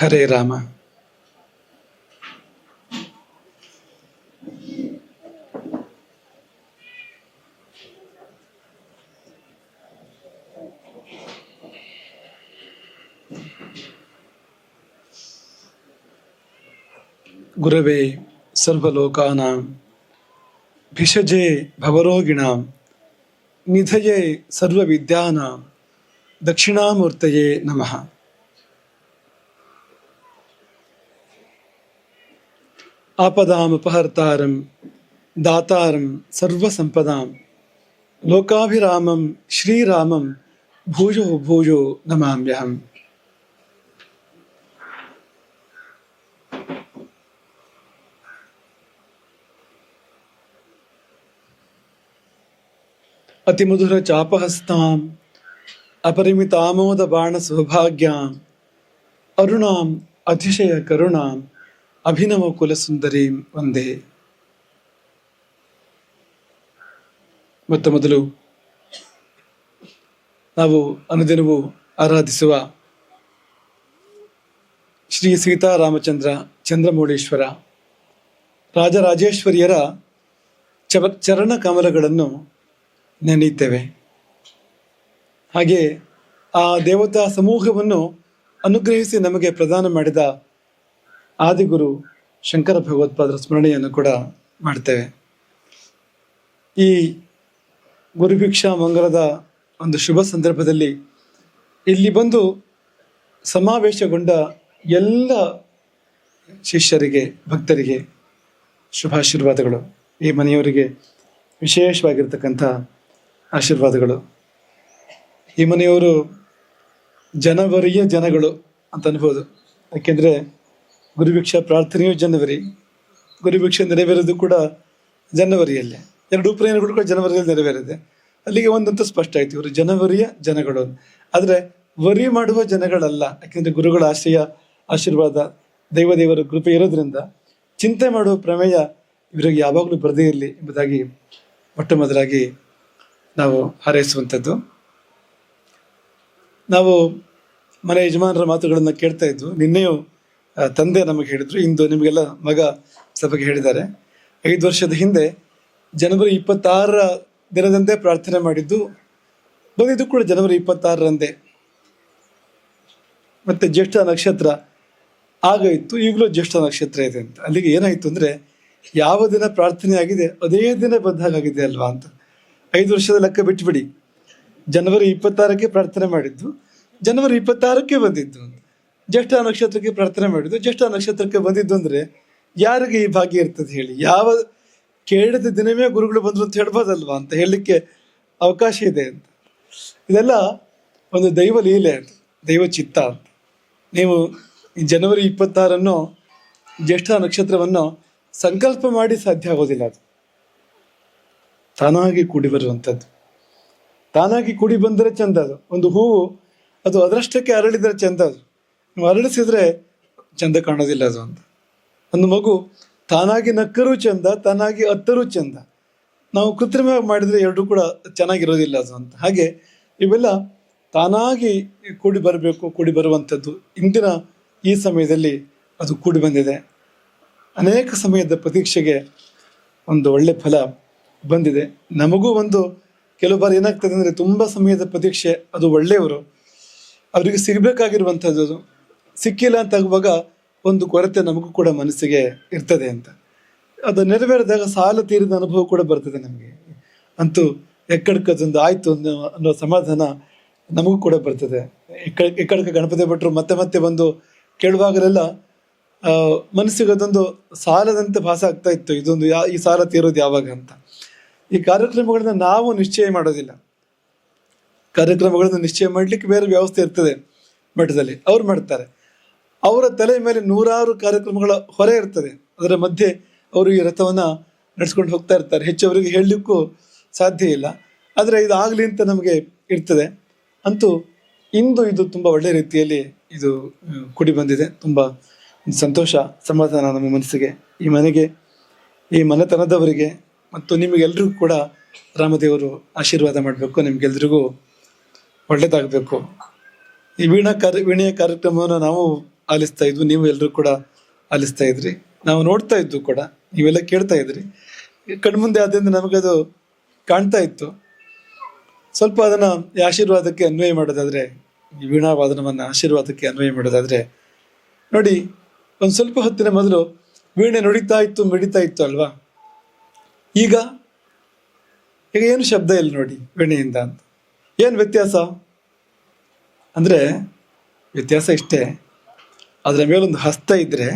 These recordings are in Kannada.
हरे रामा। गुरवे सर्वलोकाना भिषजे भवरोगिणां निधये सर्वविद्यानां दक्षिणामूर्तये नमः। आपदामुपहर्तारं दातारं सर्वसम्पदां लोकाभिरामं श्रीरामं भूजो भूजो नमाम्यहम्। अतिमधुरचापहस्ताम् अपरिमितामोदबाणसौभाग्याम् अरुणाम् अतिशयकरुणाम्। ಅಭಿನವ ಕುಲಸುಂದರೀಂ ಒಂದೇ. ಮೊತ್ತ ಮೊದಲು ನಾವು ಅನುದಿನವೂ ಆರಾಧಿಸುವ ಶ್ರೀ ಸೀತಾರಾಮಚಂದ್ರ ಚಂದ್ರಮೌಳೇಶ್ವರ ರಾಜರಾಜೇಶ್ವರಿಯರ ಚವ ಚರಣ ಕಮಲಗಳನ್ನು ನೆನೆಯುತ್ತೇವೆ. ಹಾಗೆ ಆ ದೇವತಾ ಸಮೂಹವನ್ನು ಅನುಗ್ರಹಿಸಿ ನಮಗೆ ಪ್ರದಾನ ಮಾಡಿದ ಆದಿಗುರು ಶಂಕರ ಭಗವತ್ಪಾದರ ಸ್ಮರಣೆಯನ್ನು ಕೂಡ ಮಾಡ್ತೇವೆ. ಈ ಗುರುಭಿಕ್ಷಾ ಮಂಗಲದ ಒಂದು ಶುಭ ಸಂದರ್ಭದಲ್ಲಿ ಇಲ್ಲಿ ಬಂದು ಸಮಾವೇಶಗೊಂಡ ಎಲ್ಲ ಶಿಷ್ಯರಿಗೆ, ಭಕ್ತರಿಗೆ ಶುಭಾಶೀರ್ವಾದಗಳು. ಈ ಮನೆಯವರಿಗೆ ವಿಶೇಷವಾಗಿರ್ತಕ್ಕಂಥ ಆಶೀರ್ವಾದಗಳು. ಈ ಮನೆಯವರು ಜನವರಿಯ ಜನಗಳು ಅಂತ ಅನ್ಬೋದು. ಯಾಕೆಂದರೆ ಗುರುಭಿಕ್ಷಾ ಪ್ರಾರ್ಥನೆಯು ಜನವರಿ. ಗುರುಭಿಕ್ಷೆ ನೆರವೇರೋದು ಕೂಡ ಜನವರಿಯಲ್ಲೇ. ಎರಡು ಉಪನಯನಗಳು ಕೂಡ ಜನವರಿಯಲ್ಲಿ ನೆರವೇರಿದೆ. ಅಲ್ಲಿಗೆ ಒಂದಂತ ಸ್ಪಷ್ಟ ಆಯ್ತು. ಇವರು ಜನವರಿಯ ಜನಗಳು. ಆದರೆ ವರಿ ಮಾಡುವ ಜನಗಳಲ್ಲ. ಯಾಕೆಂದರೆ ಗುರುಗಳ ಆಶಯ ಆಶೀರ್ವಾದ, ದೈವದೇವರ ಕೃಪೆ ಇರೋದ್ರಿಂದ ಚಿಂತೆ ಮಾಡುವ ಪ್ರಮೇಯ ಇವರಿಗೆ ಯಾವಾಗಲೂ ಬರದೇ ಇರಲಿ ಎಂಬುದಾಗಿ ಮೊಟ್ಟ ಮೊದಲಾಗಿ ನಾವು ಹಾರೈಸುವಂಥದ್ದು. ನಾವು ಮನೆ ಯಜಮಾನರ ಮಾತುಗಳನ್ನು ಕೇಳ್ತಾ ಇದ್ವು. ನಿನ್ನೆಯೂ ತಂದೆ ನಮಗೆ ಹೇಳಿದ್ರು. ಇಂದು ನಿಮಗೆಲ್ಲ ಮಗ ಸಭೆಗೆ ಹೇಳಿದ್ದಾರೆ. ಐದು ವರ್ಷದ ಹಿಂದೆ ಜನವರಿ ಇಪ್ಪತ್ತಾರರ ದಿನದಂದೇ ಪ್ರಾರ್ಥನೆ ಮಾಡಿದ್ದು, ಬಂದಿದ್ದು ಕೂಡ ಜನವರಿ ಇಪ್ಪತ್ತಾರರಂದೇ. ಮತ್ತೆ ಜ್ಯೇಷ್ಠ ನಕ್ಷತ್ರ ಆಗ ಇತ್ತು, ಈಗಲೂ ಜ್ಯೇಷ್ಠ ನಕ್ಷತ್ರ ಇದೆ ಅಂತ. ಅಲ್ಲಿಗೆ ಏನಾಯ್ತು ಅಂದ್ರೆ, ಯಾವ ದಿನ ಪ್ರಾರ್ಥನೆ ಆಗಿದೆ, ಅದೇ ದಿನ ಬಂದ ಹಾಗಾಗಿದೆ ಅಲ್ವಾ ಅಂತ. ಐದು ವರ್ಷದ ಲೆಕ್ಕ ಬಿಟ್ಬಿಡಿ. ಜನವರಿ ಇಪ್ಪತ್ತಾರಕ್ಕೆ ಪ್ರಾರ್ಥನೆ ಮಾಡಿದ್ದು, ಜನವರಿ ಇಪ್ಪತ್ತಾರಕ್ಕೆ ಬಂದಿದ್ದು ಜ್ಯೇಷ್ಠ ನಕ್ಷತ್ರಕ್ಕೆ ಪ್ರಾರ್ಥನೆ ಮಾಡಿದ್ದು, ಜ್ಯೇಷ್ಠ ನಕ್ಷತ್ರಕ್ಕೆ ಬಂದಿದ್ದು ಅಂದ್ರೆ ಯಾರಿಗೆ ಈ ಭಾಗ್ಯ ಇರ್ತದೆ ಹೇಳಿ? ಯಾವ ಕೇಳಿದ ದಿನವೇ ಗುರುಗಳು ಬಂದರು ಅಂತ ಹೇಳ್ಬೋದಲ್ವಾ ಅಂತ ಹೇಳಲಿಕ್ಕೆ ಅವಕಾಶ ಇದೆ ಅಂತ. ಇದೆಲ್ಲ ಒಂದು ದೈವ ಲೀಲೆ ಅಂತ, ದೈವ ಚಿತ್ತ ಅಂತ. ನೀವು ಜನವರಿ ಇಪ್ಪತ್ತಾರನ್ನು ಜ್ಯೇಷ್ಠ ನಕ್ಷತ್ರವನ್ನು ಸಂಕಲ್ಪ ಮಾಡಿ ಸಾಧ್ಯ ಆಗೋದಿಲ್ಲ ಅದು. ತಾನಾಗಿ ಕೂಡಿ ಬರುವಂಥದ್ದು. ತಾನಾಗಿ ಕೂಡಿ ಬಂದರೆ ಚಂದ ಅದು. ಒಂದು ಹೂವು ಅದು ಅದೃಷ್ಟಕ್ಕೆ ಅರಳಿದರೆ ಚಂದ ಅದು. ನೀವು ಅರಳಿಸಿದ್ರೆ ಚಂದ ಕಾಣೋದಿಲ್ಲ ಅದು ಅಂತ. ಒಂದು ಮಗು ತಾನಾಗಿ ನಕ್ಕರೂ ಚಂದ, ತಾನಾಗಿ ಅತ್ತರೂ ಚಂದ. ನಾವು ಕೃತ್ರಿಮವಾಗಿ ಮಾಡಿದ್ರೆ ಎರಡೂ ಕೂಡ ಚೆನ್ನಾಗಿರೋದಿಲ್ಲ ಅದು ಅಂತ. ಹಾಗೆ ಇವೆಲ್ಲ ತಾನಾಗಿ ಕೂಡಿ ಬರಬೇಕು, ಕೂಡಿ ಬರುವಂಥದ್ದು. ಇಂದಿನ ಈ ಸಮಯದಲ್ಲಿ ಅದು ಕೂಡಿ ಬಂದಿದೆ. ಅನೇಕ ಸಮಯದ ಪ್ರತೀಕ್ಷೆಗೆ ಒಂದು ಒಳ್ಳೆ ಫಲ ಬಂದಿದೆ. ನಮಗೂ ಒಂದು ಕೆಲವು ಬಾರಿ ಏನಾಗ್ತದೆ ಅಂದರೆ ತುಂಬ ಸಮಯದ ಪ್ರತೀಕ್ಷೆ ಅದು ಒಳ್ಳೆಯವರು. ಅವರಿಗೆ ಸಿಗಬೇಕಾಗಿರುವಂಥದ್ದು ಸಿಕ್ಕಿಲ್ಲ ಅಂತ ಆಗುವಾಗ ಒಂದು ಕೊರತೆ ನಮಗೂ ಕೂಡ ಮನಸ್ಸಿಗೆ ಇರ್ತದೆ ಅಂತ. ಅದು ನೆರವೇರಿದಾಗ ಸಾಲ ತೀರಿದ ಅನುಭವ ಕೂಡ ಬರ್ತದೆ ನಮಗೆ. ಅಂತೂ ಎಕ್ಕಡ್ಕದೊಂದು ಆಯ್ತು ಅನ್ನೋ ಸಮಾಧಾನ ನಮಗೂ ಕೂಡ ಬರ್ತದೆ. ಎಕ್ಕ ಎಕ್ಕಡ್ಕ ಗಣಪತಿ ಭಟ್ರು ಮತ್ತೆ ಮತ್ತೆ ಬಂದು ಕೇಳುವಾಗಲೆಲ್ಲ ಮನಸ್ಸಿಗೆ ಅದೊಂದು ಸಾಲದಂತೆ ಭಾಸ ಆಗ್ತಾ ಇತ್ತು. ಇದೊಂದು ಯಾ, ಈ ಸಾಲ ತೀರೋದು ಯಾವಾಗ ಅಂತ. ಈ ಕಾರ್ಯಕ್ರಮಗಳನ್ನ ನಾವು ನಿಶ್ಚಯ ಮಾಡೋದಿಲ್ಲ. ಕಾರ್ಯಕ್ರಮಗಳನ್ನು ನಿಶ್ಚಯ ಮಾಡಲಿಕ್ಕೆ ಬೇರೆ ವ್ಯವಸ್ಥೆ ಇರ್ತದೆ ಮಠದಲ್ಲಿ. ಅವ್ರು ಮಾಡ್ತಾರೆ. ಅವರ ತಲೆ ಮೇಲೆ ನೂರಾರು ಕಾರ್ಯಕ್ರಮಗಳ ಹೊರೆ ಇರ್ತದೆ. ಅದರ ಮಧ್ಯೆ ಅವರು ಈ ರಥವನ್ನು ನಡೆಸ್ಕೊಂಡು ಹೋಗ್ತಾ ಇರ್ತಾರೆ. ಹೆಚ್ಚು ಅವರಿಗೆ ಹೇಳಲಿಕ್ಕೂ ಸಾಧ್ಯ ಇಲ್ಲ. ಆದರೆ ಇದು ಆಗಲಿ ಅಂತ ನಮಗೆ ಇರ್ತದೆ. ಅಂತೂ ಇಂದು ಇದು ತುಂಬ ಒಳ್ಳೆ ರೀತಿಯಲ್ಲಿ ಇದು ಕುಡಿ ಬಂದಿದೆ. ತುಂಬ ಸಂತೋಷ, ಸಮಾಧಾನ ನಮ್ಮ ಮನಸ್ಸಿಗೆ, ಈ ಮನೆಗೆ, ಈ ಮನೆತನದವರಿಗೆ ಮತ್ತು ನಿಮಗೆಲ್ಲರಿಗೂ ಕೂಡ ರಾಮದೇವರು ಆಶೀರ್ವಾದ ಮಾಡಬೇಕು. ನಿಮಗೆಲ್ಲರಿಗೂ ಒಳ್ಳೆಯದಾಗಬೇಕು ಈ ವೀಣಾ ಕಾರ್ಯ, ವೀಣೆಯ ಕಾರ್ಯಕ್ರಮವನ್ನು ನಾವು ಆಲಿಸ್ತಾ ಇದ್ವು. ನೀವು ಎಲ್ಲರೂ ಕೂಡ ಆಲಿಸ್ತಾ ಇದ್ರಿ. ನಾವು ನೋಡ್ತಾ ಇದ್ವು ಕೂಡ. ನೀವೆಲ್ಲ ಕೇಳ್ತಾ ಇದ್ರಿ. ಕಣ್ಮುಂದೆ ಆದ್ದರಿಂದ ನಮಗದು ಕಾಣ್ತಾ ಇತ್ತು. ಸ್ವಲ್ಪ ಅದನ್ನ ಆಶೀರ್ವಾದಕ್ಕೆ ಅನ್ವಯ ಮಾಡೋದಾದ್ರೆ ವೀಣಾವಾದನವನ್ನು ಆಶೀರ್ವಾದಕ್ಕೆ ಅನ್ವಯ ಮಾಡೋದಾದ್ರೆ, ನೋಡಿ, ಒಂದು ಸ್ವಲ್ಪ ಹೊತ್ತಿನ ಮೊದಲು ವೀಣೆ ನುಡಿತಾ ಇತ್ತು, ಮಿಡಿತಾ ಇತ್ತು ಅಲ್ವಾ? ಈಗ ಈಗ ಏನು ಶಬ್ದ ಇಲ್ಲ ನೋಡಿ ವೀಣೆಯಿಂದ ಅಂತ. ಏನು ವ್ಯತ್ಯಾಸ? ಅಂದ್ರೆ ವ್ಯತ್ಯಾಸ ಇಷ್ಟೇ. ಅದರ ಮೇಲೊಂದು ಹಸ್ತ ಇದ್ದರೆ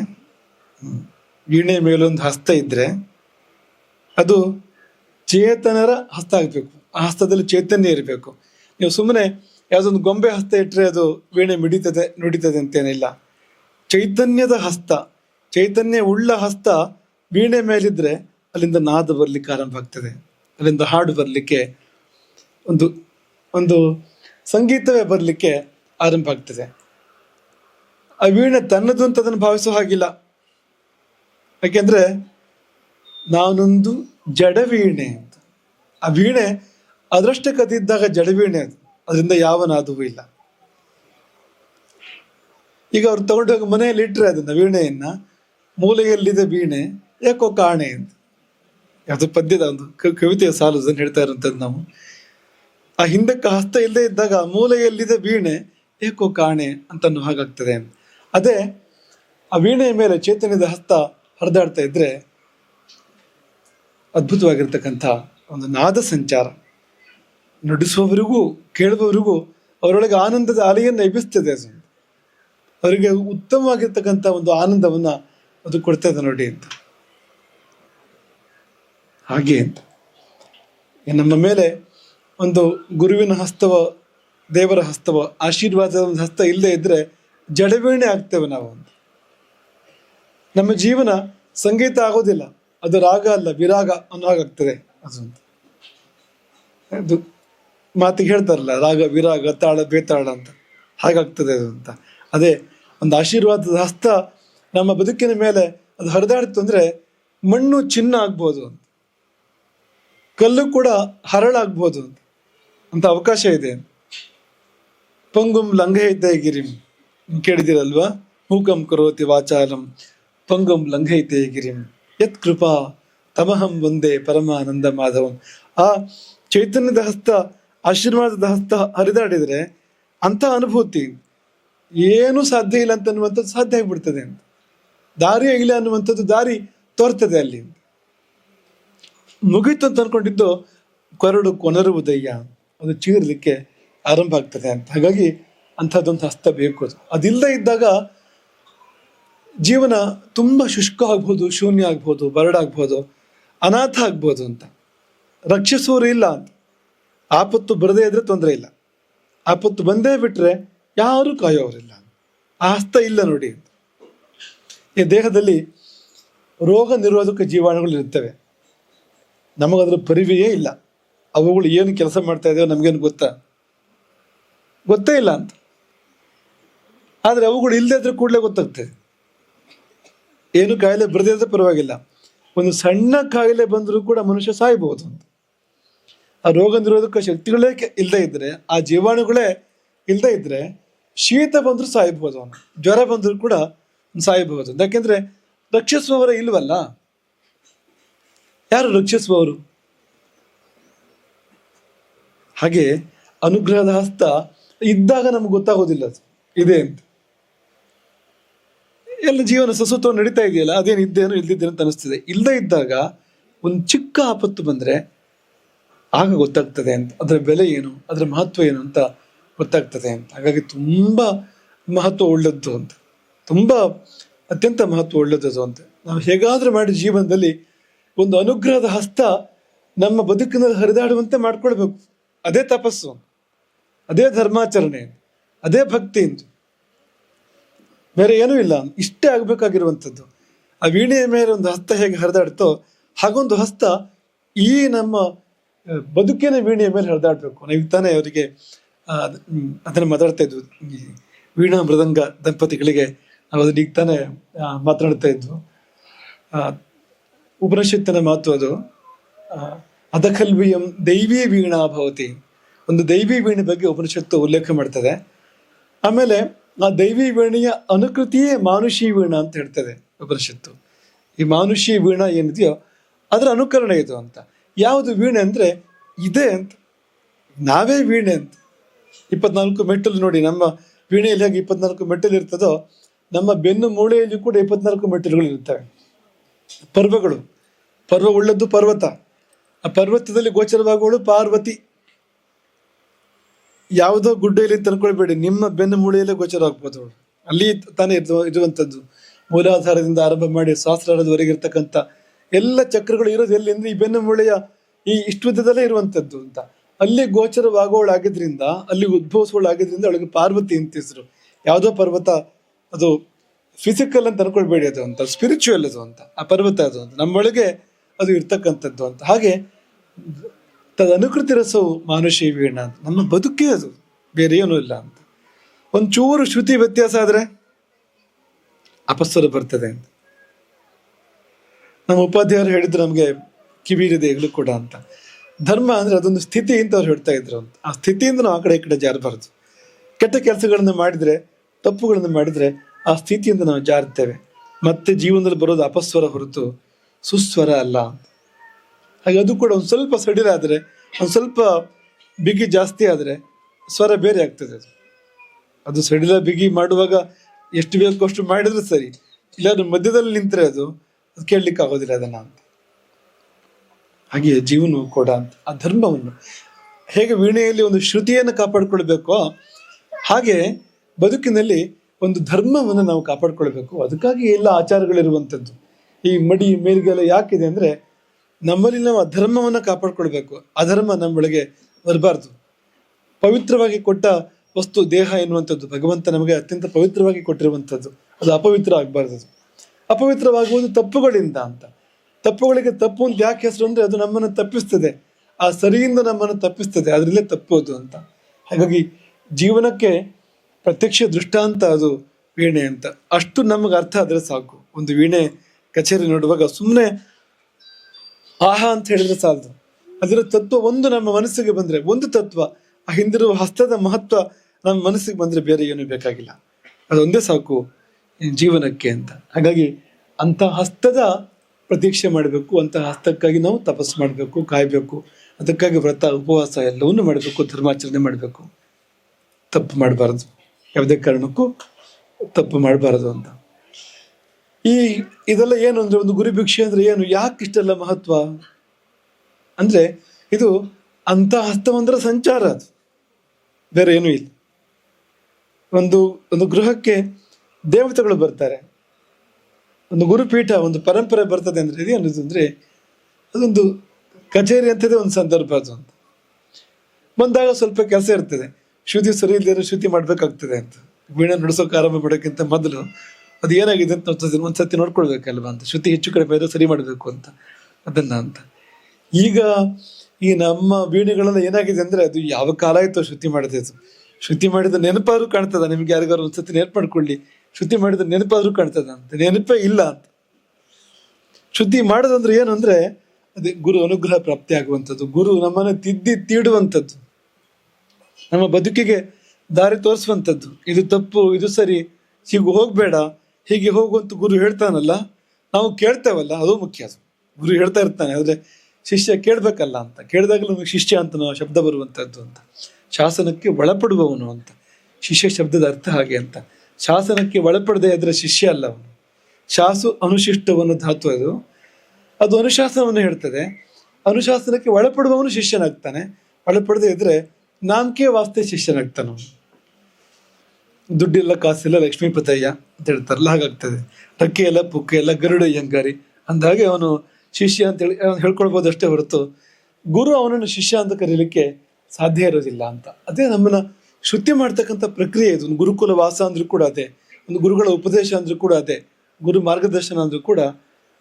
ವೀಣೆ ಮೇಲೊಂದು ಹಸ್ತ ಇದ್ದರೆ ಅದು ಚೇತನರ ಹಸ್ತ ಆಗಬೇಕು. ಆ ಹಸ್ತದಲ್ಲಿ ಚೈತನ್ಯ ಇರಬೇಕು. ನೀವು ಸುಮ್ಮನೆ ಯಾವುದೊಂದು ಗೊಂಬೆ ಹಸ್ತ ಇಟ್ಟರೆ ಅದು ವೀಣೆ ಮಿಡಿತದೆ, ನುಡಿತದೆ ಅಂತೇನಿಲ್ಲ. ಚೈತನ್ಯದ ಹಸ್ತ, ಚೈತನ್ಯ ಉಳ್ಳ ಹಸ್ತ ವೀಣೆ ಮೇಲಿದ್ರೆ ಅಲ್ಲಿಂದ ನಾದ ಬರ್ಲಿಕ್ಕೆ ಆರಂಭ ಆಗ್ತದೆ. ಅಲ್ಲಿಂದ ಹಾಡು ಬರಲಿಕ್ಕೆ ಒಂದು ಒಂದು ಸಂಗೀತವೇ ಬರಲಿಕ್ಕೆ ಆರಂಭ ಆಗ್ತದೆ. ಆ ವೀಣೆ ತನ್ನದು ಅಂತ ಅದನ್ನು ಭಾವಿಸೋ ಹಾಗಿಲ್ಲ. ಯಾಕೆಂದ್ರೆ ನಾನೊಂದು ಜಡವೀಣೆ ಅಂತ. ಆ ವೀಣೆ ಅದರಷ್ಟಕ್ಕೆ ಅದಿದ್ದಾಗ ಜಡವೀಣೆ ಅದು. ಅದರಿಂದ ಯಾವ ನಾದವೂ ಇಲ್ಲ. ಈಗ ಅವ್ರು ತಗೊಂಡೋಗಿ ಮನೆಯಲ್ಲಿ ಇಟ್ಟರೆ ಅದನ್ನ ವೀಣೆಯನ್ನ, ಮೂಲೆಯಲ್ಲಿದೆ ವೀಣೆ, ಯಾಕೋ ಕಾಣೆ ಅಂತ. ಯಾವ್ದು ಪದ್ಯದ ಒಂದು ಕವಿತೆಯ ಸಾಲು ಅದನ್ನು ಹೇಳ್ತಾ ಇರುವಂತದ್ದು ನಾವು. ಆ ಹಿಂದಕ್ಕೆ ಹಸ್ತ ಇಲ್ಲದೆ ಇದ್ದಾಗ ಮೂಲೆಯಲ್ಲಿದೆ ವೀಣೆ ಏಕೋ ಕಾಣೆ ಅಂತ ಹಾಗಾಗ್ತದೆ ಅಂತ. ಅದೇ, ಆ ವೀಣೆಯ ಮೇಲೆ ಚೇತನದ ಹಸ್ತ ಹರಿದಾಡ್ತಾ ಇದ್ರೆ ಅದ್ಭುತವಾಗಿರ್ತಕ್ಕಂಥ ಒಂದು ನಾದ ಸಂಚಾರ. ನುಡಿಸುವವರಿಗೂ ಕೇಳುವವರಿಗೂ ಅವರೊಳಗೆ ಆನಂದದ ಅಲೆಯನ್ನು ಎಬ್ಬಿಸ್ತದೆ ಅದು. ಅವರಿಗೆ ಉತ್ತಮವಾಗಿರ್ತಕ್ಕಂಥ ಒಂದು ಆನಂದವನ್ನ ಅದು ಕೊಡ್ತದೆ ನೋಡಿ ಅಂತ. ಹಾಗೆ ಅಂತ. ನಮ್ಮ ಮೇಲೆ ಒಂದು ಗುರುವಿನ ಹಸ್ತವ, ದೇವರ ಹಸ್ತವ, ಆಶೀರ್ವಾದದ ಒಂದು ಹಸ್ತ ಇಲ್ಲದೆ ಇದ್ರೆ ಜಡವೀಣೆ ಆಗ್ತೇವೆ ನಾವು. ನಮ್ಮ ಜೀವನ ಸಂಗೀತ ಆಗೋದಿಲ್ಲ. ಅದು ರಾಗ ಅಲ್ಲ, ವಿರಾಗ ಅನ್ನೋ ಹಾಗಾಗ್ತದೆ ಅದು ಮಾತಿಗೆ ಹೇಳ್ತಾರಲ್ಲ, ರಾಗ, ವಿರಾಗ, ತಾಳ, ಬೇತಾಳ ಅಂತ. ಹಾಗಾಗ್ತದೆ ಅದು ಅಂತ. ಅದೇ ಒಂದು ಆಶೀರ್ವಾದದ ಹಸ್ತ ನಮ್ಮ ಬದುಕಿನ ಮೇಲೆ ಅದು ಹರಿದಾಡ್ತು ಅಂದರೆ ಮಣ್ಣು ಚಿನ್ನ ಆಗ್ಬೋದು ಅಂತ. ಕಲ್ಲು ಕೂಡ ಹರಳಾಗ್ಬೋದು ಅಂತ. ಅಂತ ಅವಕಾಶ ಇದೆ. ಪಂಗುಂ ಲಂಗ ಇದ್ದೇ ನೀವ್ ಕೇಳಿದಿರಲ್ವಾ? ಮೂಕಂ ಕರೋತಿ ವಾಚಾಲಂ, ಪಂಗಂ ಲಂಘೈತೆ ಗಿರಿಂ. ಯತ್ ಕೃಪಾ, ತಮಹಂ ಒಂದೇ ಪರಮಾನಂದ ಮಾಧವಂ. ಆ ಚೈತನ್ಯದ ಹಸ್ತ, ಆಶೀರ್ವಾದದ ಹಸ್ತ ಹರಿದಾಡಿದ್ರೆ ಅಂತ ಅನುಭೂತಿ ಏನು ಸಾಧ್ಯ ಇಲ್ಲ ಅಂತ ಅನ್ನುವಂಥದ್ದು ಸಾಧ್ಯ ಆಗ್ಬಿಡ್ತದೆ ಅಂತ. ದಾರಿ ಇಲ್ಲ ಅನ್ನುವಂಥದ್ದು ದಾರಿ ತೋರ್ತದೆ ಅಲ್ಲಿ. ಮುಗೀತು ಅಂತ ಅನ್ಕೊಂಡಿದ್ದು ಕೊರಡು ಕೊನರುವುದಯ್ಯ. ಅದು ಚೀರ್ಲಿಕ್ಕೆ ಆರಂಭ ಆಗ್ತದೆ ಅಂತ. ಹಾಗಾಗಿ ಅಂಥದ್ದೊಂದು ಹಸ್ತ ಬೇಕು ಅದು. ಅದಿಲ್ಲದೆ ಇದ್ದಾಗ ಜೀವನ ತುಂಬ ಶುಷ್ಕ ಆಗ್ಬೋದು, ಶೂನ್ಯ ಆಗ್ಬೋದು ಬರಡಾಗ್ಬೋದು ಅನಾಥ ಆಗ್ಬೋದು ಅಂತ. ರಕ್ಷಿಸೋರು ಇಲ್ಲ ಅಂತ. ಆಪತ್ತು ಬರದೇ ಇದ್ರೆ ತೊಂದರೆ ಇಲ್ಲ. ಆಪತ್ತು ಬಂದೇ ಬಿಟ್ರೆ ಯಾರು ಕಾಯೋರಿಲ್ಲ ಆ ಹಸ್ತ ಇಲ್ಲ ನೋಡಿ ಈ ದೇಹದಲ್ಲಿ ರೋಗ ನಿರೋಧಕ ಜೀವಾಣುಗಳು ಇರ್ತವೆ. ನಮಗದ್ರ ಪರಿವೆಯೇ ಇಲ್ಲ. ಅವುಗಳು ಏನು ಕೆಲಸ ಮಾಡ್ತಾ ಇದೆಯೋ ನಮಗೇನು ಗೊತ್ತಾ? ಗೊತ್ತೇ ಇಲ್ಲ ಅಂತ. ಆದ್ರೆ ಅವುಗಳು ಇಲ್ಲದೆ ಇದ್ರೆ ಕೂಡಲೇ ಗೊತ್ತಾಗ್ತದೆ. ಏನು ಕಾಯಿಲೆ ಬರದೇ ಇದ್ರೆ ಪರವಾಗಿಲ್ಲ. ಒಂದು ಸಣ್ಣ ಕಾಯಿಲೆ ಬಂದರೂ ಕೂಡ ಮನುಷ್ಯ ಸಾಯ್ಬಹುದು ಅಂತ. ಆ ರೋಗ ನಿರೋಧಕ ಶಕ್ತಿಗಳೇ ಇಲ್ಲದೇ ಇದ್ರೆ, ಆ ಜೀವಾಣುಗಳೇ ಇಲ್ಲದೆ ಇದ್ರೆ ಶೀತ ಬಂದರೂ ಸಾಯ್ಬೋದು ಅವನು. ಜ್ವರ ಬಂದರೂ ಕೂಡ ಸಾಯಬಹುದು. ಯಾಕೆಂದ್ರೆ ರಕ್ಷಿಸುವವರೇ ಇಲ್ವಲ್ಲ? ಯಾರು ರಕ್ಷಿಸುವವರು? ಹಾಗೆ ಅನುಗ್ರಹದ ಹಸ್ತ ಇದ್ದಾಗ ನಮ್ಗೆ ಗೊತ್ತಾಗೋದಿಲ್ಲ ಅದು. ಇದೆ ಅಂತ. ಎಲ್ಲ ಜೀವನ ಸಸತ್ವ ನಡೀತಾ ಇದೆಯಲ್ಲ, ಅದೇನು ಇದ್ದೇನೋ ಇಲ್ದಿದ್ದೇನೆ ಅಂತ ಅನಿಸ್ತದೆ. ಇಲ್ಲದೇ ಇದ್ದಾಗ ಒಂದು ಚಿಕ್ಕ ಆಪತ್ತು ಬಂದರೆ ಆಗ ಗೊತ್ತಾಗ್ತದೆ ಅಂತ, ಅದರ ಬೆಲೆ ಏನು, ಅದರ ಮಹತ್ವ ಏನು ಅಂತ ಗೊತ್ತಾಗ್ತದೆ ಅಂತ. ಹಾಗಾಗಿ ತುಂಬ ಮಹತ್ವ ಒಳ್ಳೆದ್ದು ಅಂತ. ತುಂಬ ಅತ್ಯಂತ ಮಹತ್ವ ಒಳ್ಳೆದದು ಅಂತ. ನಾವು ಹೇಗಾದರೂ ಮಾಡಿ ಜೀವನದಲ್ಲಿ ಒಂದು ಅನುಗ್ರಹದ ಹಸ್ತ ನಮ್ಮ ಬದುಕಿನಲ್ಲಿ ಹರಿದಾಡುವಂತೆ ಮಾಡ್ಕೊಳ್ಬೇಕು. ಅದೇ ತಪಸ್ಸು, ಅದೇ ಧರ್ಮಾಚರಣೆ, ಅದೇ ಭಕ್ತಿ ಅಂತ. ಬೇರೆ ಏನೂ ಇಲ್ಲ. ಇಷ್ಟೇ ಆಗಬೇಕಾಗಿರುವಂಥದ್ದು. ಆ ವೀಣೆಯ ಮೇಲೆ ಒಂದು ಹಸ್ತ ಹೇಗೆ ಹರಿದಾಡ್ತೋ ಹಾಗೊಂದು ಹಸ್ತ ಈ ನಮ್ಮ ಬದುಕಿನ ವೀಣೆಯ ಮೇಲೆ ಹರಿದಾಡಬೇಕು. ನಾವು ತಾನೇ ಅವರಿಗೆ ಅದನ್ನು ಮಾತಾಡ್ತಾ ಇದ್ವು. ವೀಣಾ ಮೃದಂಗ ದಂಪತಿಗಳಿಗೆ ನಾವು ಅದನ್ನ ಈಗ ತಾನೇ ಮಾತನಾಡ್ತಾ ಇದ್ವು. ಉಪನಿಷತ್ತಿನ ಮಾತು ಅದು ಅದಕಲ್ವಿಯಂ ದೈವೀ ವೀಣಾ ಭವತಿ. ಒಂದು ದೈವಿ ವೀಣೆ ಬಗ್ಗೆ ಉಪನಿಷತ್ತು ಉಲ್ಲೇಖ ಮಾಡ್ತದೆ. ಆಮೇಲೆ ಆ ದೈವಿ ವೀಣೆಯ ಅನುಕೃತಿಯೇ ಮಾನುಷಿ ವೀಣ ಅಂತ ಹೇಳ್ತದೆ ಉಪನಿಷತ್ತು. ಈ ಮಾನುಷಿ ವೀಣ ಏನಿದೆಯೋ ಅದರ ಅನುಕರಣೆ ಇದು ಅಂತ. ಯಾವುದು ವೀಣೆ ಅಂದರೆ ಇದೆ ಅಂತ. ನಾವೇ ವೀಣೆ ಅಂತ. ಇಪ್ಪತ್ನಾಲ್ಕು ಮೆಟ್ಟಲು ನೋಡಿ, ನಮ್ಮ ವೀಣೆಯಲ್ಲಿ ಹೇಗೆ ಇಪ್ಪತ್ನಾಲ್ಕು ಮೆಟ್ಟಲು ಇರ್ತದೋ, ನಮ್ಮ ಬೆನ್ನು ಮೂಳೆಯಲ್ಲಿ ಕೂಡ ಇಪ್ಪತ್ನಾಲ್ಕು ಮೆಟ್ಟಲುಗಳು ಇರ್ತವೆ ಪರ್ವಗಳು. ಪರ್ವ ಉಳ್ಳದ್ದು ಪರ್ವತ. ಆ ಪರ್ವತದಲ್ಲಿ ಗೋಚರವಾಗುವಳು ಪಾರ್ವತಿ. ಯಾವುದೋ ಗುಡ್ಡೆಯಲ್ಲಿ ತಂದ್ಕೊಳ್ಬೇಡಿ. ನಿಮ್ಮ ಬೆನ್ನು ಮೂಳೆಯಲ್ಲೇ ಗೋಚರ ಆಗ್ಬೋದು ಅಲ್ಲಿ ತಾನೇ ಇದ್ದು, ಇರುವಂಥದ್ದು. ಮೂಲಾಧಾರದಿಂದ ಆರಂಭ ಮಾಡಿ ಸಹಸ್ರಾರದವರೆಗೆ ಇರ್ತಕ್ಕಂಥ ಎಲ್ಲ ಚಕ್ರಗಳು ಇರೋದು ಎಲ್ಲಿ ಅಂದ್ರೆ ಈ ಬೆನ್ನು ಮೂಳೆಯ ಈ ಇಷ್ಟುದ್ದದಲ್ಲೇ ಇರುವಂಥದ್ದು ಅಂತ. ಅಲ್ಲಿ ಗೋಚರವಾಗುವಳಾಗಿದ್ರಿಂದ ಅಲ್ಲಿ ಉದ್ಭವಿಸುವಳಾಗಿದ್ರಿಂದ ಅವಳಿಗೆ ಪಾರ್ವತಿ ಅಂತ ಹೆಸರು. ಯಾವುದೋ ಪರ್ವತ, ಅದು ಫಿಸಿಕಲ್ ಅಂತ ಅನ್ಕೊಳ್ಬೇಡಿ ಅದು ಅಂತ ಸ್ಪಿರಿಚುವಲ್ ಅದು ಅಂತ. ಆ ಪರ್ವತ ಅದು ಅಂತ. ನಮ್ಮೊಳಗೆ ಅದು ಇರ್ತಕ್ಕಂಥದ್ದು ಅಂತ. ಹಾಗೆ ತದನುಕೃತಿ ರಸವು ಮಾನುಷಿ ವೀಣ ಅಂತ. ನಮ್ಮ ಬದುಕೇ ಅದು. ಬೇರೆ ಏನೂ ಇಲ್ಲ ಅಂತ. ಒಂಚೂರು ಶ್ರುತಿ ವ್ಯತ್ಯಾಸ ಆದ್ರೆ ಅಪಸ್ವರ ಬರ್ತದೆ ಅಂತ. ನಮ್ಮ ಉಪಾಧ್ಯಾಯರು ಹೇಳಿದ್ರು ನಮಗೆ ಕಿವಿರಿದೆ ಈಗಲೂ ಕೂಡ ಅಂತ. ಧರ್ಮ ಅಂದ್ರೆ ಅದೊಂದು ಸ್ಥಿತಿ ಅಂತ ಅವ್ರು ಹೇಳ್ತಾ ಇದ್ರು ಅಂತ. ಆ ಸ್ಥಿತಿಯಿಂದ ನಾವು ಆ ಕಡೆ ಈ ಕಡೆ ಜಾರಬಾರ್ದು. ಕೆಟ್ಟ ಕೆಲಸಗಳನ್ನು ಮಾಡಿದ್ರೆ, ತಪ್ಪುಗಳನ್ನು ಮಾಡಿದ್ರೆ ಆ ಸ್ಥಿತಿಯಿಂದ ನಾವು ಜಾರ್ತೇವೆ ಮತ್ತೆ ಜೀವನದಲ್ಲಿ ಬರೋದು ಅಪಸ್ವರ ಹೊರತು ಸುಸ್ವರ ಅಲ್ಲ ಅಂತ. ಹಾಗೆ ಅದು ಕೂಡ ಒಂದು ಸ್ವಲ್ಪ ಸಡಿಲ ಆದರೆ, ಒಂದು ಸ್ವಲ್ಪ ಬಿಗಿ ಜಾಸ್ತಿ ಆದರೆ ಸ್ವರ ಬೇರೆ ಆಗ್ತದೆ ಅದು. ಅದು ಸಡಿಲ ಬಿಗಿ ಮಾಡುವಾಗ ಎಷ್ಟು ಬೇಕು ಅಷ್ಟು ಮಾಡಿದ್ರೆ ಸರಿ. ಇಲ್ಲಾದ್ರೂ ಮಧ್ಯದಲ್ಲಿ ನಿಂತರೆ ಅದು ಅದು ಕೇಳಲಿಕ್ಕೆ ಆಗೋದಿಲ್ಲ ಅದನ್ನ ಅಂತ. ಹಾಗೆ ಜೀವನವು ಕೂಡ ಅಂತ. ಆ ಧರ್ಮವನ್ನು ಹೇಗೆ ವೀಣೆಯಲ್ಲಿ ಒಂದು ಶ್ರುತಿಯನ್ನು ಕಾಪಾಡಿಕೊಳ್ಬೇಕೋ, ಹಾಗೆ ಬದುಕಿನಲ್ಲಿ ಒಂದು ಧರ್ಮವನ್ನು ನಾವು ಕಾಪಾಡಿಕೊಳ್ಬೇಕು. ಅದಕ್ಕಾಗಿ ಎಲ್ಲ ಆಚಾರಗಳಿರುವಂಥದ್ದು. ಈ ಮಡಿ ಮೇಲ್ಗೆಲ್ಲ ಯಾಕಿದೆ ಅಂದ್ರೆ ನಮ್ಮಲ್ಲಿ ನಾವು ಅಧರ್ಮವನ್ನು ಕಾಪಾಡ್ಕೊಳ್ಬೇಕು. ಅಧರ್ಮ ನಮ್ಮೊಳಗೆ ಬರಬಾರ್ದು. ಪವಿತ್ರವಾಗಿ ಕೊಟ್ಟ ವಸ್ತು, ದೇಹ ಎನ್ನುವಂಥದ್ದು ಭಗವಂತ ನಮಗೆ ಅತ್ಯಂತ ಪವಿತ್ರವಾಗಿ ಕೊಟ್ಟಿರುವಂಥದ್ದು. ಅದು ಅಪವಿತ್ರ ಆಗಬಾರ್ದು ಅಪವಿತ್ರವಾಗುವುದು ತಪ್ಪುಗಳಿಂದ ಅಂತ. ತಪ್ಪುಗಳಿಗೆ ತಪ್ಪು ಅಂತ ಯಾಕೆ ಹೆಸರು ಅಂದರೆ ಅದು ನಮ್ಮನ್ನು ತಪ್ಪಿಸ್ತದೆ. ಆ ಸರಿಯಿಂದ ನಮ್ಮನ್ನು ತಪ್ಪಿಸ್ತದೆ. ಅದರಲ್ಲೇ ತಪ್ಪೋದು ಅಂತ. ಹಾಗಾಗಿ ಜೀವನಕ್ಕೆ ಪ್ರತ್ಯಕ್ಷ ದೃಷ್ಟಾಂತ ಅದು ವೀಣೆ ಅಂತ. ಅಷ್ಟು ನಮಗೆ ಅರ್ಥ ಆದರೆ ಸಾಕು. ಒಂದು ವೀಣೆ ಕಚೇರಿ ನೋಡುವಾಗ ಸುಮ್ಮನೆ ಆಹಾ ಅಂತ ಹೇಳಿದ್ರೆ ಸಾಲದು. ಅದರ ತತ್ವ ಒಂದು ನಮ್ಮ ಮನಸ್ಸಿಗೆ ಬಂದ್ರೆ, ಒಂದು ತತ್ವ, ಆ ಹಿಂದಿರುವ ಹಸ್ತದ ಮಹತ್ವ ನಮ್ಮ ಮನಸ್ಸಿಗೆ ಬಂದ್ರೆ ಬೇರೆ ಏನು ಬೇಕಾಗಿಲ್ಲ. ಅದೊಂದೇ ಸಾಕು ಜೀವನಕ್ಕೆ ಅಂತ. ಹಾಗಾಗಿ ಅಂತ ಹಸ್ತದ ಪ್ರತೀಕ್ಷೆ ಮಾಡಬೇಕು ಅಂತ ಹಸ್ತಕ್ಕಾಗಿ ನಾವು ತಪಸ್ಸು ಮಾಡಬೇಕು, ಕಾಯಬೇಕು. ಅದಕ್ಕಾಗಿ ವ್ರತ, ಉಪವಾಸ ಎಲ್ಲವನ್ನೂ ಮಾಡಬೇಕು, ಧರ್ಮಾಚರಣೆ ಮಾಡಬೇಕು. ತಪ್ಪು ಮಾಡಬಾರದು. ಯಾವುದೇ ಕಾರಣಕ್ಕೂ ತಪ್ಪು ಮಾಡಬಾರದು ಅಂತ. ಈ ಇದೆಲ್ಲ ಏನು ಅಂದ್ರೆ ಒಂದು ಗುರು ಭಿಕ್ಷೆ ಅಂದ್ರೆ ಏನು? ಯಾಕೆ ಇಷ್ಟೆಲ್ಲ ಮಹತ್ವ? ಅಂದ್ರೆ ಇದು ಅಂತ ಹಸ್ತವಂದ್ರ ಸಂಚಾರ ಅದು. ಬೇರೆ ಏನೂ ಇಲ್ಲ. ಒಂದು ಒಂದು ಗೃಹಕ್ಕೆ ದೇವತೆಗಳು ಬರ್ತಾರೆ. ಒಂದು ಗುರುಪೀಠ, ಒಂದು ಪರಂಪರೆ ಬರ್ತದೆ ಅಂದ್ರೆ ಅನ್ನೋದು ಅಂದ್ರೆ ಅದೊಂದು ಕಚೇರಿ ಅಂತದೇ ಒಂದು ಸಂದರ್ಭ ಅದು ಅಂತ. ಬಂದಾಗ ಸ್ವಲ್ಪ ಕೆಲಸ ಇರ್ತದೆ. ಶ್ರುತಿ ಸರಿ ಇಲ್ಲದೆ ಶ್ರುತಿ ಮಾಡ್ಬೇಕಾಗ್ತದೆ ಅಂತ. ವೀಣೆ ನುಡಿಸೋಕೆ ಆರಂಭ ಮಾಡೋಕ್ಕಿಂತ ಮೊದಲು ಅದು ಏನಾಗಿದೆ ಅಂತ ಒಂದ್ಸತಿ ನೋಡ್ಕೊಳ್ಬೇಕಲ್ವಾ ಅಂತ. ಶ್ರುತಿ ಹೆಚ್ಚು ಕಡಿಮೆ ಇದ್ರೆ ಸರಿ ಮಾಡಬೇಕು ಅಂತ, ಅದನ್ನ ಅಂತ. ಈಗ ಈ ನಮ್ಮ ವೀಣೆಗಳೆಲ್ಲ ಏನಾಗಿದೆ ಅಂದ್ರೆ ಅದು ಯಾವ ಕಾಲ ಆಯ್ತು ಶ್ರುತಿ ಅದು ಶ್ರುತಿ ಮಾಡಿದ ನೆನಪಾದ್ರೂ ಕಾಣ್ತದ, ನಿಮ್ಗೆ ಯಾರಿಗಾರು ಒಂದ್ಸತಿ ನೆನಪು ಮಾಡ್ಕೊಳ್ಳಿ. ಶ್ರುತಿ ಮಾಡಿದ ನೆನಪಾದ್ರೂ ಕಾಣ್ತದ ಅಂತ, ನೆನಪೇ ಇಲ್ಲ ಅಂತ. ಶುದ್ಧಿ ಮಾಡೋದಂದ್ರೆ ಏನು ಅಂದ್ರೆ, ಅದೇ ಗುರು ಅನುಗ್ರಹ ಪ್ರಾಪ್ತಿ ಆಗುವಂಥದ್ದು, ಗುರು ನಮ್ಮನ್ನು ತಿದ್ದಿ ತೀಡುವಂಥದ್ದು. ನಮ್ಮ ಬದುಕಿಗೆ ದಾರಿ ತೋರಿಸುವಂಥದ್ದು. ಇದು ತಪ್ಪು, ಇದು ಸರಿ, ಹೀಗೆ ಹೋಗ್ಬೇಡ. ಹೀಗೆ ಹೋಗುವಂತ ಗುರು ಹೇಳ್ತಾನಲ್ಲ, ನಾವು ಕೇಳ್ತೇವಲ್ಲ, ಅದು ಮುಖ್ಯ ಅದು. ಗುರು ಹೇಳ್ತಾ ಇರ್ತಾನೆ, ಆದ್ರೆ ಶಿಷ್ಯ ಕೇಳ್ಬೇಕಲ್ಲ ಅಂತ. ಕೇಳಿದಾಗ ನಮಗೆ ಶಿಷ್ಯ ಅಂತ ನಾವು ಶಬ್ದ ಬರುವಂಥದ್ದು ಅಂತ. ಶಾಸನಕ್ಕೆ ಒಳಪಡುವವನು ಅಂತ. ಶಿಷ್ಯ ಶಬ್ದದ ಅರ್ಥ ಹಾಗೆ ಅಂತ. ಶಾಸನಕ್ಕೆ ಒಳಪಡದೆ ಇದ್ರೆ ಶಿಷ್ಯ ಅಲ್ಲ ಅವನು. ಶಾಸು ಅನುಶಿಷ್ಟವನ್ನು ಧಾತು ಅದು. ಅದು ಅನುಶಾಸನವನ್ನು ಹೇಳ್ತದೆ. ಅನುಶಾಸನಕ್ಕೆ ಒಳಪಡುವವನು ಶಿಷ್ಯನಾಗ್ತಾನೆ. ಒಳಪಡದೆ ಇದ್ರೆ ನಾಮಕೇ ವಾಸ್ತೆ ಶಿಷ್ಯನಾಗ್ತಾನೆ ದುಡ್ಡಿಲ್ಲ, ಕಾಸಿಲ್ಲ, ಲಕ್ಷ್ಮೀಪತಯ್ಯ. ಅಂತ ಹೇಳ್ತಾರಲ್ಲ ಹಾಗಾಗ್ತದೆ ಟಕ್ಕೆ ಎಲ್ಲ ಪುಕ್ಕೆ ಎಲ್ಲ ಗರುಡ ಅಯ್ಯಂಗಾರಿ ಅಂದಾಗೆ ಅವನು ಶಿಷ್ಯ ಅಂತ ಹೇಳಿ ಅವನು ಹೇಳ್ಕೊಳ್ಬೋದು ಅಷ್ಟೇ ಹೊರತು ಗುರು ಅವನನ್ನು ಶಿಷ್ಯ ಅಂತ ಕರೀಲಿಕ್ಕೆ ಸಾಧ್ಯ ಇರೋದಿಲ್ಲ ಅಂತ. ಅದೇ ನಮ್ಮನ್ನ ಶುದ್ಧಿ ಮಾಡ್ತಕ್ಕಂಥ ಪ್ರಕ್ರಿಯೆ ಇದು. ಒಂದು ಗುರುಕುಲ ವಾಸ ಅಂದ್ರೂ ಕೂಡ ಅದೇ. ಒಂದು ಗುರುಗಳ ಉಪದೇಶ ಅಂದ್ರೂ ಕೂಡ ಅದೇ. ಗುರು ಮಾರ್ಗದರ್ಶನ ಅಂದ್ರೂ ಕೂಡ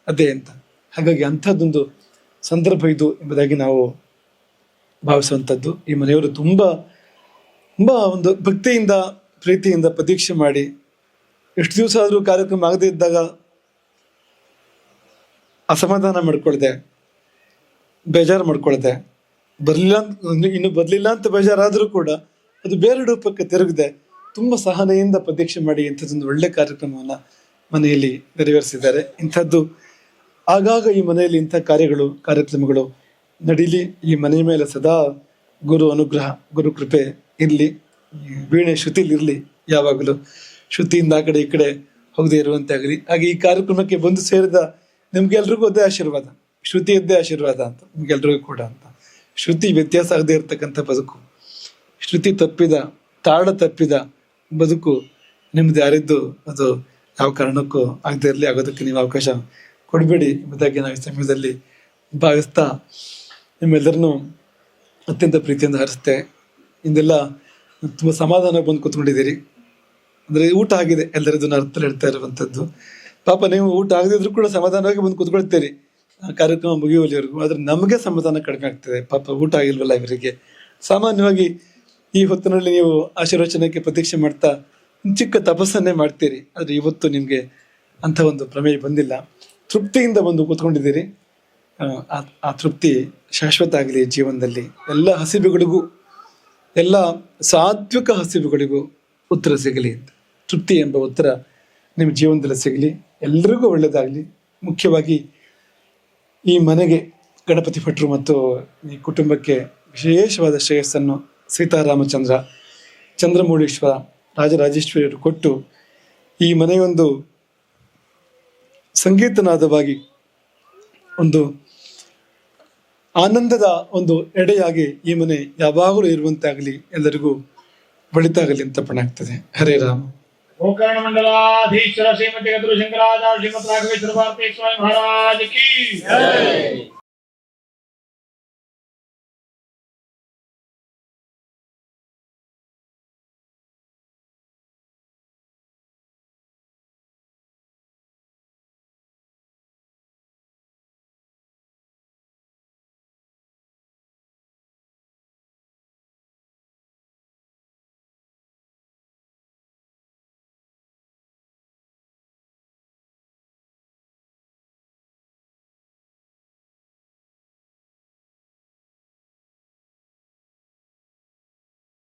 ಅದೇ ಅಂತ. ಹಾಗಾಗಿ ಅಂಥದ್ದೊಂದು ಸಂದರ್ಭ ಇದು ಎಂಬುದಾಗಿ ನಾವು ಭಾವಿಸುವಂಥದ್ದು. ಈ ಮನೆಯವರು ತುಂಬ ತುಂಬ ಒಂದು ಭಕ್ತಿಯಿಂದ, ಪ್ರೀತಿಯಿಂದ ಪ್ರತೀಕ್ಷೆ ಮಾಡಿ ಎಷ್ಟು ದಿವಸ ಆದರೂ ಕಾರ್ಯಕ್ರಮ ಆಗದೇ ಇದ್ದಾಗ ಅಸಮಾಧಾನ ಮಾಡ್ಕೊಳ್ದೆ, ಬೇಜಾರು ಮಾಡ್ಕೊಳ್ದೆ. ಬರಲಿಲ್ಲ ಅಂತ, ಇನ್ನು ಬರಲಿಲ್ಲ ಅಂತ ಬೇಜಾರಾದರೂ ಕೂಡ ಅದು ಬೇರೆ ರೂಪಕ್ಕೆ ತಿರುಗಿದೆ. ತುಂಬ ಸಹನೆಯಿಂದ ಪ್ರತೀಕ್ಷೆ ಮಾಡಿ ಇಂಥದ್ದೊಂದು ಒಳ್ಳೆ ಕಾರ್ಯಕ್ರಮವನ್ನು ಮನೆಯಲ್ಲಿ ನೆರವೇರಿಸಿದ್ದಾರೆ. ಇಂಥದ್ದು ಆಗಾಗ ಈ ಮನೆಯಲ್ಲಿ ಇಂಥ ಕಾರ್ಯಗಳು, ಕಾರ್ಯಕ್ರಮಗಳು ನಡೀಲಿ. ಈ ಮನೆಯ ಮೇಲೆ ಸದಾ ಗುರು ಅನುಗ್ರಹ, ಗುರು ಕೃಪೆ ಇರಲಿ. ವೀಣೆ ಶ್ರುತಿಲಿರಲಿ ಯಾವಾಗಲೂ. ಶ್ರುತಿಯಿಂದ ಆ ಕಡೆ ಈ ಕಡೆ ಹೋಗದೆ ಇರುವಂತೆ ಆಗಲಿ. ಹಾಗೆ ಈ ಕಾರ್ಯಕ್ರಮಕ್ಕೆ ಬಂದು ಸೇರಿದ ನಿಮ್ಗೆಲ್ರಿಗೂ ಅದೇ ಆಶೀರ್ವಾದ. ಶ್ರುತಿ ಇದ್ದೇ ಆಶೀರ್ವಾದ ಅಂತ ನಿಮ್ಗೆಲ್ರಿಗೂ ಕೂಡ ಅಂತ. ಶ್ರುತಿ ವ್ಯತ್ಯಾಸ ಆಗದೆ ಇರತಕ್ಕಂಥ ಬದುಕು. ಶ್ರುತಿ ತಪ್ಪಿದ, ತಾಳ ತಪ್ಪಿದ ಬದುಕು ನಿಮ್ದು ಯಾರಿದ್ದು, ಅದು ಯಾವ ಕಾರಣಕ್ಕೂ ಆಗದೆ ಇರಲಿ, ಆಗೋದಕ್ಕೆ ನೀವು ಅವಕಾಶ ಕೊಡಬೇಡಿ ಎಂಬುದಾಗಿ ನಾವು ಈ ಸಮಯದಲ್ಲಿ ಭಾವಿಸ್ತಾ ನಿಮ್ಮೆಲ್ಲರನ್ನು ಅತ್ಯಂತ ಪ್ರೀತಿಯಿಂದ ಹರಿಸ್ತೆ. ಇಂದೆಲ್ಲ ತುಂಬ ಸಮಾಧಾನ ಬಂದು ಕೂತ್ಕೊಂಡಿದ್ದೀರಿ. ಅಂದ್ರೆ ಊಟ ಆಗಿದೆ ಎಲ್ಲರದ್ದು ಅರ್ಥ ಹೇಳ್ತಾ ಇರುವಂಥದ್ದು ಪಾಪ ನೀವು ಊಟ ಆಗದಿದ್ರು ಕೂಡ ಸಮಾಧಾನವಾಗಿ ಬಂದು ಕೂತ್ಕೊಳ್ತೀರಿ. ಕಾರ್ಯಕ್ರಮ ಮುಗಿಯುವಲ್ಲಿವರೆಗೂ ಆದ್ರೆ ನಮಗೆ ಸಮಾಧಾನ ಕಡಿಮೆ ಆಗ್ತದೆ. ಪಾಪ ಊಟ ಆಗಿಲ್ವಲ್ಲ ಇವರಿಗೆ. ಸಾಮಾನ್ಯವಾಗಿ ಈ ಹೊತ್ತಿನಲ್ಲಿ ನೀವು ಆಶೀರ್ವಚನಕ್ಕೆ ಪ್ರತೀಕ್ಷೆ ಮಾಡ್ತಾ ಚಿಕ್ಕ ತಪಸ್ಸನ್ನೇ ಮಾಡ್ತೀರಿ. ಆದ್ರೆ ಇವತ್ತು ನಿಮ್ಗೆ ಅಂತ ಒಂದು ಪ್ರಮೇಯ ಬಂದಿಲ್ಲ. ತೃಪ್ತಿಯಿಂದ ಬಂದು ಕೂತ್ಕೊಂಡಿದ್ದೀರಿ. ಆ ತೃಪ್ತಿ ಶಾಶ್ವತ ಆಗಲಿ ಜೀವನದಲ್ಲಿ. ಎಲ್ಲ ಹಸಿಬುಗಳಿಗೂ ಎಲ್ಲ ಸಾತ್ವಿಕ ಹಸಿಬುಗಳಿಗೂ ಉತ್ತರ ಸಿಗಲಿ ಅಂತ. ತೃಪ್ತಿ ಎಂಬ ಉತ್ತರ ನಿಮ್ಮ ಜೀವನದಲ್ಲಿ ಸಿಗಲಿ, ಎಲ್ರಿಗೂ ಒಳ್ಳೆಯದಾಗಲಿ ಮುಖ್ಯವಾಗಿ ಈ ಮನೆಗೆ ಗಣಪತಿ ಭಟ್ರು ಮತ್ತು ಈ ಕುಟುಂಬಕ್ಕೆ ವಿಶೇಷವಾದ ಶ್ರೇಯಸ್ಸನ್ನು ಸೀತಾರಾಮಚಂದ್ರ ಚಂದ್ರಮೌಳೀಶ್ವರ ರಾಜರಾಜೇಶ್ವರಿಯರು ಕೊಟ್ಟು ಈ ಮನೆಯೊಂದು ಸಂಗೀತನಾದವಾಗಿ ಒಂದು ಆನಂದದ ಒಂದು ಎಡೆಯಾಗಿ ಈ ಮನೆ ಯಾವಾಗಲೂ ಇರುವಂತಾಗಲಿ, ಎಲ್ಲರಿಗೂ ಬಳಿತಾಗಲಿ ಅಂತ ಪಣಾಗ್ತದೆ. ಹರೇ ರಾಮ. గోకర్ణ మండలాధీశ్వర శ్రీమతి గతులు శంకరాచార్య శ్రీమతి రాఘవేశ్వర భారతీ స్వామి మహారాజ్కి